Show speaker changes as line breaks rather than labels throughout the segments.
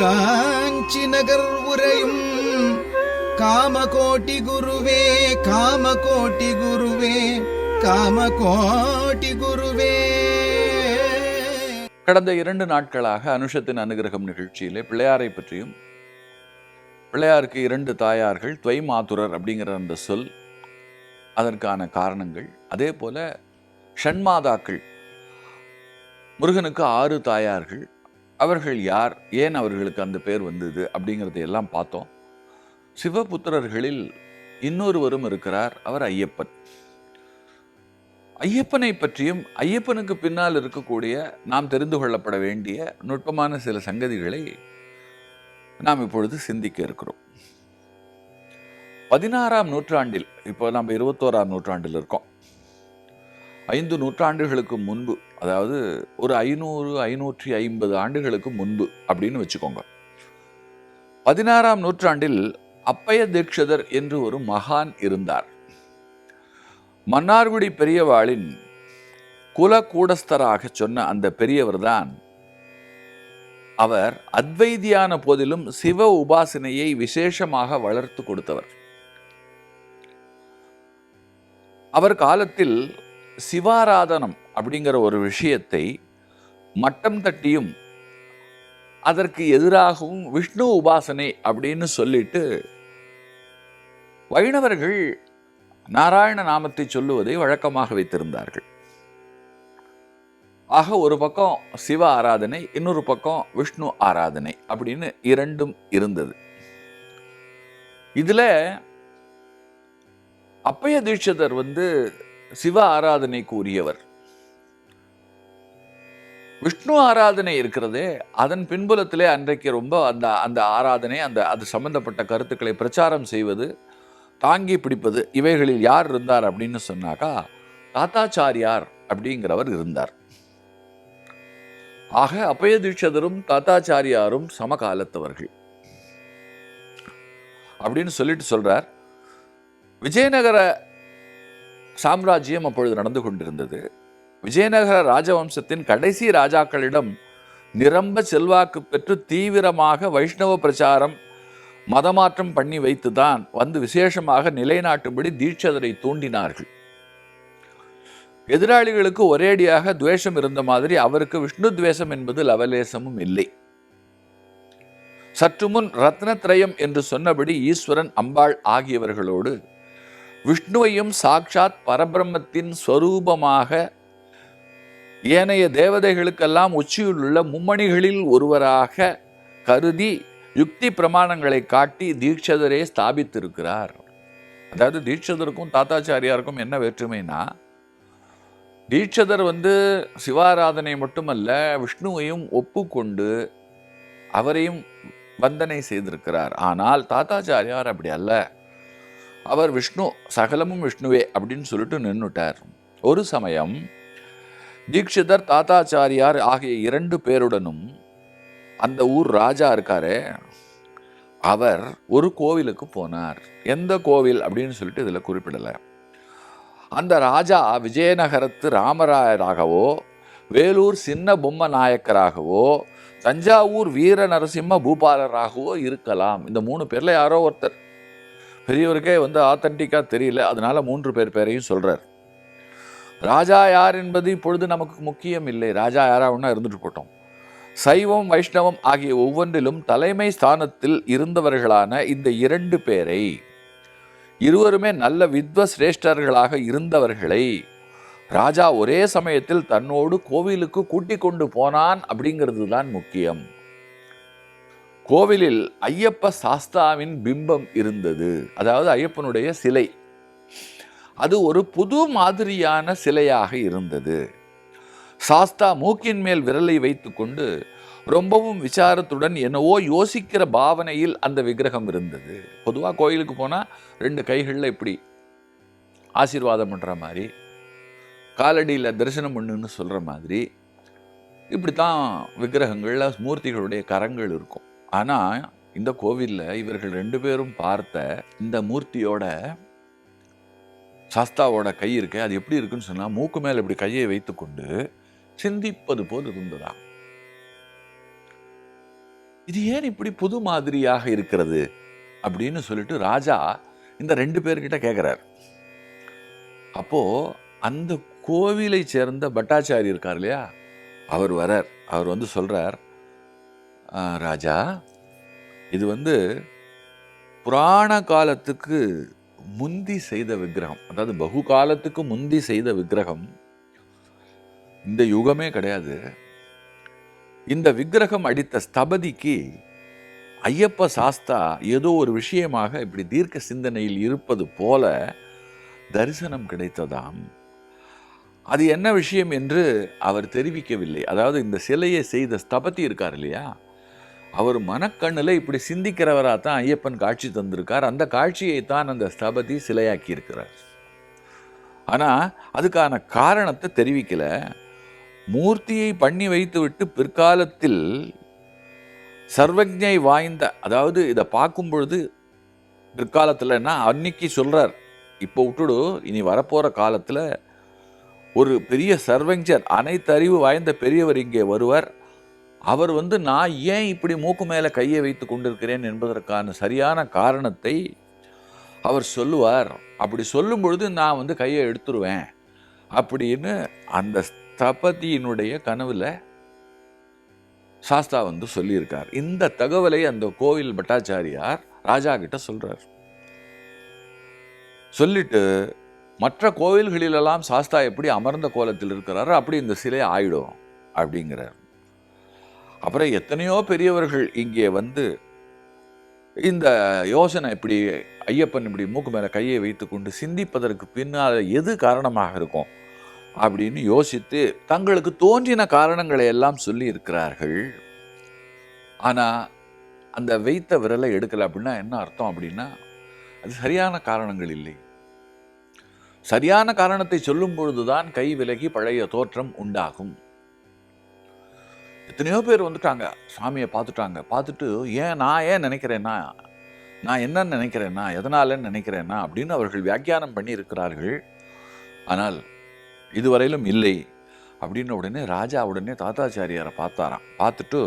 காஞ்சி நகர் உரையும் காமகோட்டி குருவே காமகோட்டி குருவே காமகோட்டி குருவே.
கடந்த இரண்டு நாட்களாக அனுஷத்தின் அனுகிரகம் நிகழ்ச்சியிலே பிள்ளையாரை பற்றியும் பிள்ளையாருக்கு இரண்டு தாயார்கள் துவை மாதுரர் அப்படிங்கிற அந்த சொல் அதற்கான காரணங்கள். அதே போல ஷண்மாதாக்கள் முருகனுக்கு ஆறு தாயார்கள் அவர்கள் யார்? ஏன் அவர்களுக்கு அந்த பேர் வந்தது? அப்படிங்கிறத எல்லாம் பார்த்தோம். சிவபுத்திரர்களில் இன்னொருவரும் இருக்கிறார் அவர் ஐயப்பன். ஐயப்பனை பற்றியும் ஐயப்பனுக்கு பின்னால் இருக்கக்கூடிய நாம் தெரிந்து கொள்ளப்பட வேண்டிய நுட்பமான சில சங்கதிகளை நாம் இப்பொழுது சிந்திக்க இருக்கிறோம். பதினாறாம் நூற்றாண்டில் இப்போ நம்ம இருபத்தோராம் நூற்றாண்டில் இருக்கோம். ஐந்து நூற்றாண்டுகளுக்கு முன்பு அதாவது ஒரு ஐநூறு ஐநூற்றி ஐம்பது ஆண்டுகளுக்கு முன்பு அப்படின்னு வச்சுக்கோங்க. பதினாறாம் நூற்றாண்டில் அப்பய தீட்சிதர் என்று ஒரு மகான் இருந்தார். மன்னார்குடி பெரியவாளின் குல கூடஸ்தராக சொன்ன அந்த பெரியவர் தான் அவர் அத்வைதியான போதிலும் சிவ உபாசனையை விசேஷமாக வளர்த்து கொடுத்தவர். அவர் காலத்தில் சிவாராதனம் அப்படிங்கிற ஒரு விஷயத்தை மட்டம் தட்டியும் அதற்கு எதிராகவும் விஷ்ணு உபாசனை அப்படின்னு சொல்லிட்டு வைணவர்கள் நாராயண நாமத்தை சொல்லுவதை வழக்கமாக வைத்திருந்தார்கள். ஆக ஒரு பக்கம் சிவ ஆராதனை இன்னொரு பக்கம் விஷ்ணு ஆராதனை அப்படின்னு இரண்டும் இருந்தது. இதுல அப்பய தீட்சிதர் வந்து சிவ ஆராதனைக்கு உரியவர் விஷ்ணு ஆராதனை இருக்கிறதே அதன் பின்புலத்திலே அன்றைக்கு ரொம்ப அந்த அந்த ஆராதனை அந்த அது சம்பந்தப்பட்ட கருத்துக்களை பிரச்சாரம் செய்வது தாங்கி பிடிப்பது இவைகளில் யார் இருந்தார் அப்படின்னு சொன்னாக்கா தாத்தாச்சாரியார் அப்படிங்கிறவர் இருந்தார். ஆக அப்பய தீட்சதரும் தாத்தாச்சாரியாரும் சமகாலத்தவர்கள். அப்படின்னு சொல்லிட்டு சொல்றார். விஜயநகர சாம்ராஜ்யம் அப்பொழுது நடந்து கொண்டிருந்தது. விஜயநகர ராஜவம்சத்தின் கடைசி ராஜாக்களிடம் நிரம்ப செல்வாக்கு பெற்று தீவிரமாக வைஷ்ணவ பிரச்சாரம் மதமாற்றம் பண்ணி வைத்துதான் வந்து விசேஷமாக நிலைநாட்டும்படி தீட்சதரை தூண்டினார்கள். எதிராளிகளுக்கு ஒரேடியாக துவேஷம் இருந்த மாதிரி அவருக்கு விஷ்ணு துவேஷம் என்பது லவலேசமும் இல்லை. சற்று முன் ரத்னத்ரயம் என்று சொன்னபடி ஈஸ்வரன் அம்பாள் ஆகியவர்களோடு விஷ்ணுவையும் சாக்ஷாத் பரபிரம்மத்தின் ஸ்வரூபமாக ஏனைய தேவதைகளுக்கெல்லாம் உச்சியிலுள்ள மும்மணிகளில் ஒருவராக கருதி யுக்தி பிரமாணங்களை காட்டி தீட்சதரே ஸ்தாபித்திருக்கிறார். அதாவது தீட்சதருக்கும் தாத்தாச்சாரியாருக்கும் என்ன வேற்றுமைனா தீட்சதர் வந்து சிவாராதனை மட்டுமல்ல விஷ்ணுவையும் ஒப்புக்கொண்டு அவரையும் வந்தனை செய்திருக்கிறார். ஆனால் தாத்தாச்சாரியார் அப்படி அல்ல. அவர் விஷ்ணு சகலமும் விஷ்ணுவே அப்படின்னு சொல்லிட்டு நின்றுட்டார் ஒரு சமயம் தீட்சிதர் தாத்தாச்சாரியார் ஆகிய இரண்டு பேருடனும் அந்த ஊர் ராஜா இருக்காரே அவர் ஒரு கோவிலுக்கு போனார். எந்த கோவில் அப்படின்னு சொல்லிட்டு இதில் குறிப்பிடலை. அந்த ராஜா விஜயநகரத்து ராமராயராகவோ வேலூர் சின்ன பொம்ம நாயக்கராகவோ தஞ்சாவூர் வீர நரசிம்ம பூபாலராகவோ இருக்கலாம். இந்த மூணு பேரில் யாரோ ஒருத்தர். பெரியவருக்கே வந்து ஆத்தன்டிக்காக தெரியல. அதனால் மூன்று பேர் பேரையும் சொல்கிறார் ராஜா யார் என்பது இப்பொழுது நமக்கு முக்கியம் இல்லை. ராஜா யாரா ஒன்றா இருந்துட்டு போட்டோம். சைவம் வைஷ்ணவம் ஆகிய ஒவ்வொன்றிலும் தலைமை ஸ்தானத்தில் இருந்தவர்களான இந்த இரண்டு பேரை இருவருமே நல்ல வித்வ சிரேஷ்டர்களாக இருந்தவர்களை ராஜா ஒரே சமயத்தில் தன்னோடு கோவிலுக்கு கூட்டிக் கொண்டு போனான் அப்படிங்கிறது தான் முக்கியம். கோவிலில் ஐயப்ப சாஸ்தாவின் பிம்பம் இருந்தது. அதாவது ஐயப்பனுடைய சிலை. அது ஒரு புது மாதிரியான சிலையாக இருந்தது. சாஸ்தா மூக்கின் மேல் விரலை வைத்துக்கொண்டு ரொம்பவும் விசாரத்துடன் என்னவோ யோசிக்கிற பாவனையில் அந்த விக்கிரகம் இருந்தது. பொதுவாக கோயிலுக்கு போனால் ரெண்டு கைகளில் இப்படி ஆசீர்வாதம் பண்ணுற மாதிரி காலடியில் தரிசனம் பண்ணுன்னு சொல்கிற மாதிரி இப்படி தான் விக்கிரகங்களில் மூர்த்திகளுடைய கரங்கள் இருக்கும். ஆனால் இந்த கோவிலில் இவர்கள் ரெண்டு பேரும் பார்த்த இந்த மூர்த்தியோட சாஸ்தாவோட கை இருக்கு அது எப்படி இருக்குன்னு சொன்னால் மூக்கு மேலே இப்படி கையை வைத்துக்கொண்டு சிந்திப்பது போல் இருந்ததா இது ஏன் இப்படி புது மாதிரியாக இருக்கிறது அப்படின்னு சொல்லிட்டு ராஜா இந்த ரெண்டு பேர்கிட்ட கேட்குறார் அப்போ அந்த கோவிலை சேர்ந்த பட்டாச்சாரி இருக்கார் இல்லையா? அவர் வரார் அவர் வந்து சொல்றார் ராஜா இது வந்து புராண காலத்துக்கு முந்தி செய்த விக்கிரகம். அதாவது பகு காலத்துக்கு முந்தி செய்த விக்கிரகம் இந்த யுகமே கிடையாது. இந்த விக்கிரகம் அடித்த ஸ்தபதிக்கு ஐயப்ப சாஸ்தா ஏதோ ஒரு விஷயமாக இப்படி தீர்க்க சிந்தனையில் இருப்பது போல தரிசனம் கிடைத்ததாம். அது என்ன விஷயம் என்று அவர் தெரிவிக்கவில்லை. அதாவது இந்த சிலையை செய்த ஸ்தபதி இருக்கார் இல்லையா? அவர் மனக்கண்ணில் இப்படி சிந்திக்கிறவராக தான் ஐயப்பன் காட்சி தந்திருக்கார். அந்த காட்சியை தான் அந்த ஸ்தபதி சிலையாக்கி இருக்கிறார் ஆனால் அதுக்கான காரணத்தை தெரிவிக்கல. மூர்த்தியை பண்ணி வைத்துவிட்டு பிற்காலத்தில் சர்வஜை வாய்ந்த அதாவது இதை பார்க்கும் பொழுது பிற்காலத்தில்னா அன்னைக்கு சொல்கிறார் இப்போ விட்டுடு இனி வரப்போகிற காலத்தில் ஒரு பெரிய சர்வஞ்சர் அனைத்து அறிவு வாய்ந்த பெரியவர் இங்கே வருவார். அவர் வந்து நான் ஏன் இப்படி மூக்கு மேலே கையை வைத்து கொண்டிருக்கிறேன் என்பதற்கான சரியான காரணத்தை அவர் சொல்லுவார். அப்படி சொல்லும் பொழுது நான் வந்து கையை எடுத்துருவேன். அப்படின்னு அந்த ஸ்தபதியினுடைய கனவில் சாஸ்தா வந்து சொல்லியிருக்கார். இந்த தகவலை அந்த கோவில் பட்டாச்சாரியார் ராஜா கிட்ட சொல்கிறார் சொல்லிட்டு மற்ற கோவில்களிலெல்லாம் சாஸ்தா எப்படி அமர்ந்த கோலத்தில் இருக்கிறாரோ அப்படி இந்த சிலை ஆயிடும். அப்படிங்கிறார். அப்புறம் எத்தனையோ பெரியவர்கள் இங்கே வந்து இந்த யோசனை இப்படி ஐயப்பன் இப்படி மூக்கு மேலே கையை வைத்துக்கொண்டு சிந்திப்பதற்கு பின்னால் எது காரணமாக இருக்கும் அப்படின்னு யோசித்து தங்களுக்கு தோன்றின காரணங்களை எல்லாம் சொல்லி இருக்கிறார்கள். ஆனால் அந்த வைத்த விரலை எடுக்கலை அப்படின்னா என்ன அர்த்தம் அப்படின்னா அது சரியான காரணங்கள் இல்லை. சரியான காரணத்தை சொல்லும் பொழுதுதான் கை விலகி பழைய தோற்றம் உண்டாகும். எத்தனையோ பேர் வந்துட்டாங்க. சாமியை பார்த்துட்டாங்க. பார்த்துட்டு ஏன் நான் ஏன் நினைக்கிறேன்னா நான் என்ன நினைக்கிறேன்னா எதனாலன்னு நினைக்கிறேன்னா அப்படின்னு அவர்கள் வியாக்கியானம் பண்ணி இருக்கிறார்கள் ஆனால் இதுவரையிலும் இல்லை அப்படின்ன உடனே ராஜா உடனே தாத்தாச்சாரியாரை பார்த்தாராம். பார்த்துட்டு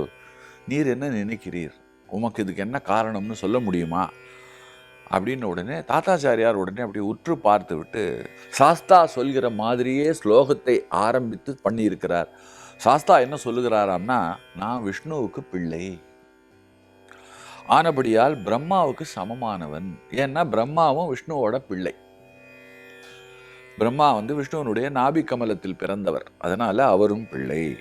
நீர் என்ன நினைக்கிறீர்? உமக்கு இதுக்கு என்ன காரணம்னு சொல்ல முடியுமா? அப்படின்ன உடனே தாத்தாச்சாரியார் உடனே அப்படி உற்று பார்த்து விட்டு சாஸ்தா சொல்கிற மாதிரியே ஸ்லோகத்தை ஆரம்பித்து பண்ணியிருக்கிறார். சாஸ்தா என்ன சொல்லுகிறாராம்னா நான் விஷ்ணுவுக்கு பிள்ளை. ஆனபடியால் பிரம்மாவுக்கு சமமானவன். ஏன்னா பிரம்மாவும் விஷ்ணுவோட பிள்ளை. பிரம்மா வந்து விஷ்ணுவனுடைய நாபி கமலத்தில் பிறந்தவர். அதனால் அவரும் பிள்ளை.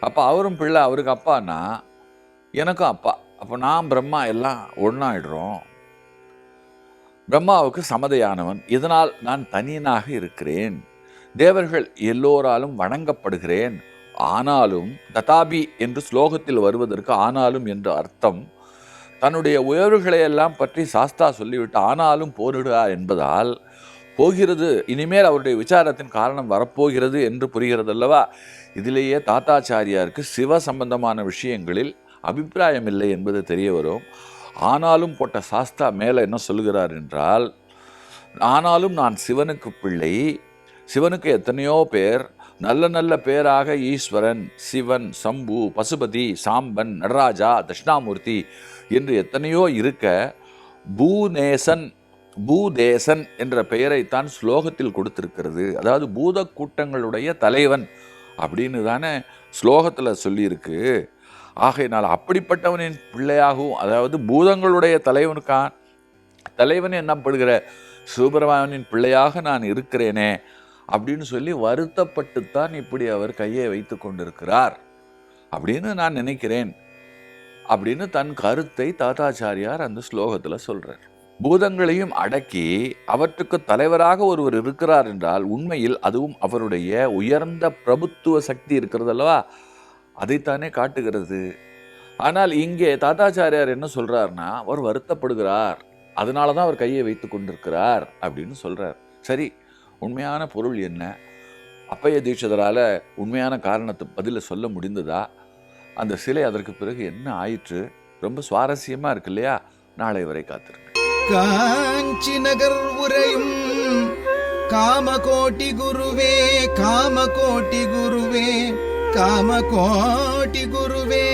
அப்போ அவரும் பிள்ளை அவருக்கு அப்பான்னா எனக்கும் அப்பா. அப்போ நான் பிரம்மா எல்லாம் ஒன்றாயிடுறோம் பிரம்மாவுக்கு சமதையானவன். இதனால் நான் தனியனாக இருக்கிறேன். தேவர்கள் எல்லோராலும் வணங்கப்படுகிறேன். ஆனாலும் ததாபி என்று ஸ்லோகத்தில் வருவதற்கு ஆனாலும் என்ற அர்த்தம் தன்னுடைய உயர்வுகளை எல்லாம் பற்றி சாஸ்தா சொல்லிவிட்டு ஆனாலும் போரிடுகிறார் என்பதால் போகிறது இனிமேல் அவருடைய விசாரத்தின் காரணம் வரப்போகிறது என்று புரிகிறது அல்லவா இதிலேயே தாத்தாச்சாரியாருக்கு சிவ சம்பந்தமான விஷயங்களில் அபிப்பிராயம் இல்லை என்பது தெரிய வரும். ஆனாலும் போட்ட சாஸ்தா மேலே என்ன சொல்கிறார் என்றால் ஆனாலும் நான் சிவனுக்கு பிள்ளை சிவனுக்கு எத்தனையோ பேர் நல்ல நல்ல பேராக ஈஸ்வரன் சிவன் சம்பு பசுபதி சாம்பன் நடராஜா தட்சிணாமூர்த்தி என்று எத்தனையோ இருக்க பூநேசன் பூதேசன் என்ற பெயரைத்தான் ஸ்லோகத்தில் கொடுத்திருக்கிறது. அதாவது பூத கூட்டங்களுடைய தலைவன் அப்படின்னு தானே ஸ்லோகத்தில் சொல்லியிருக்கு. ஆகையினால் அப்படிப்பட்டவனின் பிள்ளையாகவும் அதாவது பூதங்களுடைய தலைவனுக்கான் தலைவன் என்னப்படுகிற சுப்பிரமணியனின் பிள்ளையாக நான் இருக்கிறேனே அப்படின்னு சொல்லி வருத்தப்பட்டுத்தான் இப்படி அவர் கையை வைத்து கொண்டிருக்கிறார். அப்படின்னு நான் நினைக்கிறேன். அப்படின்னு தன் கருத்தை தாத்தாச்சாரியார் அந்த ஸ்லோகத்தில் சொல்கிறார் பூதங்களையும் அடக்கி அவற்றுக்கு தலைவராக ஒருவர் இருக்கிறார் என்றால் உண்மையில் அதுவும் அவருடைய உயர்ந்த பிரபுத்துவ சக்தி இருக்கிறதல்லவா? அதைத்தானே காட்டுகிறது. ஆனால் இங்கே தாத்தாச்சாரியார் என்ன சொல்கிறாருன்னா அவர் வருத்தப்படுகிறார். அதனால தான் அவர் கையை வைத்து கொண்டிருக்கிறார் அப்படின்னு சொல்கிறார் சரி உண்மையான பொருள் என்ன? அப்பைய தீட்சிதரால் உண்மையான காரணத்தை பதிலை சொல்ல முடிந்ததா? அந்த சிலை அதற்கு பிறகு என்ன ஆயிற்று? ரொம்ப சுவாரஸ்யமாக இருக்கு இல்லையா? நாளை வரை காத்திருங்க
காஞ்சி நகர் உரையும் காமகோட்டி குருவே காமகோட்டி குருவே காமகோட்டி குருவே.